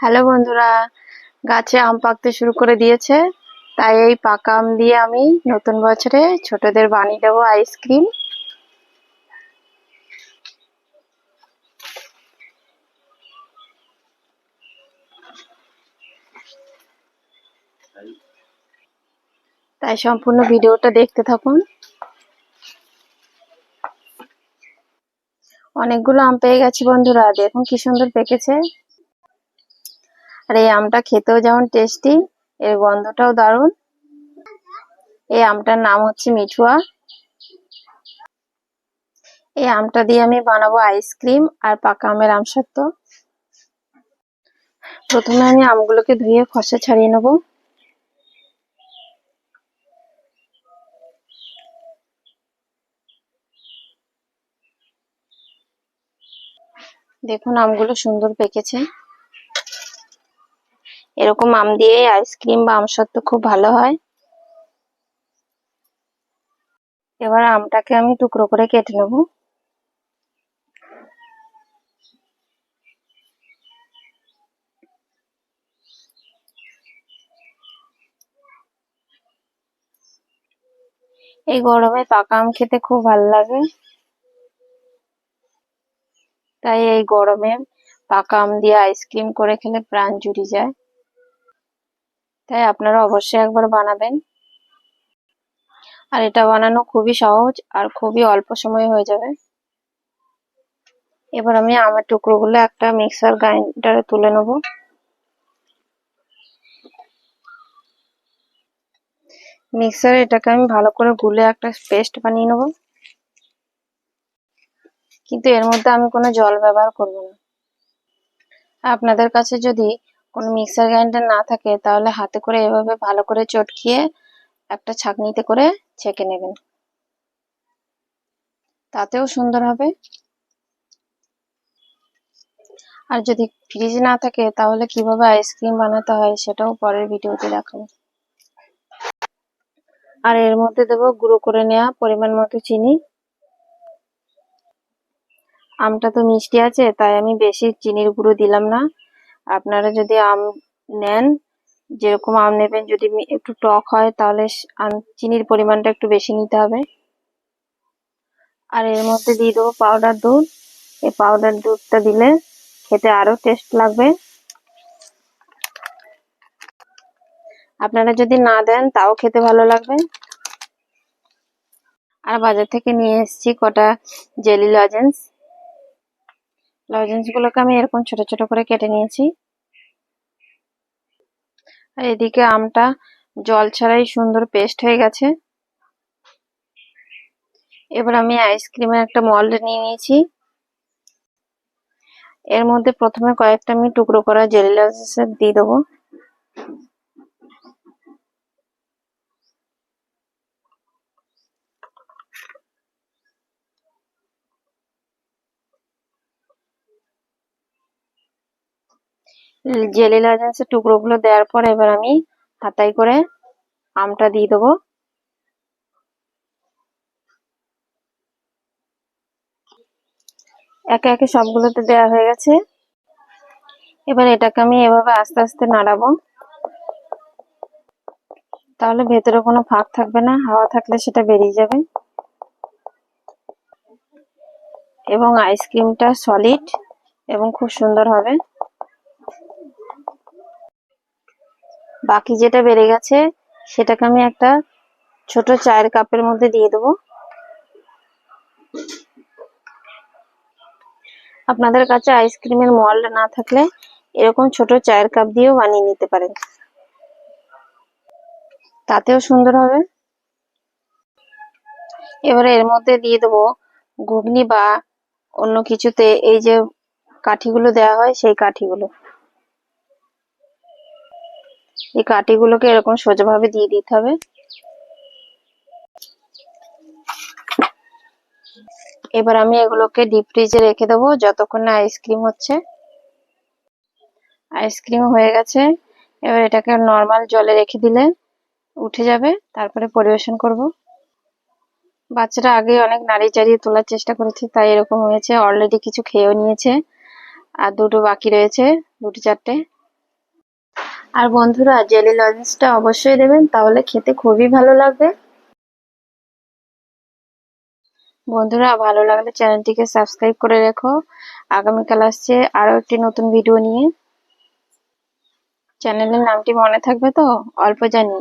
Hello বন্ধুরা, গাছে আম পাকতে শুরু করে দিয়েছে। তাই এই পাকা আম দিয়ে আমি নতুন বছরে ছোটদের বানিয়ে দেবো আইসক্রিম তাই সম্পূর্ণ ভিডিওটা দেখতে থাকুন। অনেকগুলো আম পেয়ে গেছি বন্ধুরা, দেখুন কি সুন্দর পেকেছে। আর, এই আমটা খেতেও যেমন টেস্টি এর গন্ধটাও দারুণ। এই আমটার নাম হচ্ছে মিঠুয়া। এই আমটা দিয়ে আমি বানাবো আইসক্রিম আর পাকা আমের আমসত্ব। প্রথমে আমি আমগুলোকে ধুয়ে খসা ছাড়িয়ে নেব। দেখুন আমগুলো সুন্দর পেকেছে। এরকম আম দিয়ে আইসক্রিম বা আমসত্ব খুব ভালো হয়। এবার আমটাকে আমি টুকরো করে কেটে নেব। এই গরমে পাকা আম খেতে খুব ভালো লাগে। তাই এই গরমে পাকা আম দিয়ে আইসক্রিম করে খেলে প্রাণ জুড়ি যায়। তাই আপনারা অবশ্যই একবার বানাবেন। আর এটা বানানো খুবই সহজ আর খুবই অল্প সময় হয়ে যাবে। এবার আমি আমের টুকরোগুলো একটা মিক্সার গ্রাইন্ডারে তুলে নেব। মিক্সারে এটাকে আমি ভালো করে গুলে একটা পেস্ট বানিয়ে নেব। কিন্তু এর মধ্যে আমি কোনো জল ব্যবহার করব না। আপনাদের কাছে যদি কোনো মিক্সার গ্রাইন্ডার না থাকে, তাহলে হাতে করে এভাবে ভালো করে চটকিয়ে একটা ছাঁকনিতে করে ছেঁকে নেবেন। তাতেও সুন্দর হবে। আর যদি ফ্রিজ না থাকে, তাহলে কীভাবে আইসক্রিম বানাতে হয় সেটাও পরের ভিডিওতে দেখাবো। আর এর মধ্যে দেবো গুঁড়ো করে নেওয়া পরিমাণ মতো চিনি। আমটা তো মিষ্টি আছে, তাই আমি বেশি চিনির গুঁড়ো দিলাম না। আপনারা যদি আম নেন, যেরকম আম নেবেন, যদি একটু টক হয়, তাহলে আম, চিনির পরিমাণটা একটু বেশি নিতে হবে। আর এর মধ্যে দিয়ে দেবো পাউডার দুধ। এই পাউডার দুধটা দিলে খেতে আরও টেস্ট লাগবে। আপনারা যদি না দেন, তাও খেতে ভালো লাগবে। আর বাজার থেকে নিয়ে এসেছি কটা জেলি লজেন্স। লজেন্স গুলোকে আমি এরকম ছোট ছোট করে কেটে নিয়েছি। আর এদিকে আমটা জল ছাড়াই সুন্দর পেস্ট হয়ে গেছে। এবার আমি আইসক্রিমের একটা মল্ড নিয়ে নিয়েছি। এর মধ্যে প্রথমে কয়েকটা আমি টুকরো করা জেলি লজেন্স দিয়ে দেবো। জেলি লজেন্সের টুকরোগুলো দেওয়ার পর এবার আমি হাতাই করে আমটা দিয়ে দেবো। একে একে সবগুলোতে দেওয়া হয়ে গেছে। এবার এটাকে আমি এভাবে আস্তে আস্তে নাড়াবো। তাহলে ভেতরে কোনো ফাঁক থাকবে না, হাওয়া থাকলে সেটা বেরিয়ে যাবে। এবং আইসক্রিমটা সলিড এবং খুব সুন্দর হবে। বাকি যেটা বেড়ে গেছে, সেটাকে আমি একটা ছোট চায়ের কাপের মধ্যে দিয়ে দেবো। আপনাদের কাছে আইসক্রিমের মল্ড না থাকলে এরকম ছোট চায়ের কাপ দিয়েও বানিয়ে নিতে পারেন। তাতেও সুন্দর হবে। এবারে এর মধ্যে দিয়ে দেবো ঘুগনি বা অন্য কিছুতে এই যে কাঠিগুলো দেওয়া হয়, সেই কাঠিগুলো। এই কাঠিগুলোকে এরকম সোজাভাবে দিয়ে দিতে হবে। এবার আমি এগুলোকে ডিপ ফ্রিজে রেখে দেবো, যতক্ষণ না আইসক্রিম হচ্ছে। আইসক্রিম হয়ে গেছে। এবার এটাকে নর্মাল জলে রেখে দিলে উঠে যাবে, তারপরে পরিবেশন করব। বাচ্চারা আগে অনেক নাড়িয়ে চাড়িয়ে তোলার চেষ্টা করেছে, তাই এরকম হয়েছে। অলরেডি কিছু খেয়েও নিয়েছে। আর দুটো বাকি রয়েছে, দুটো চারটে। আর বন্ধুরা জেলি লজেন্সটা অবশ্যই দেবেন, তাহলে খেতে খুবই ভালো লাগবে। বন্ধুরা, ভালো লাগলে চ্যানেলটিকে সাবস্ক্রাইব করে রেখো। আগামীকাল আসছে আরও একটি নতুন ভিডিও নিয়ে। চ্যানেলের নামটি মনে থাকবে তো? অল্প জানি।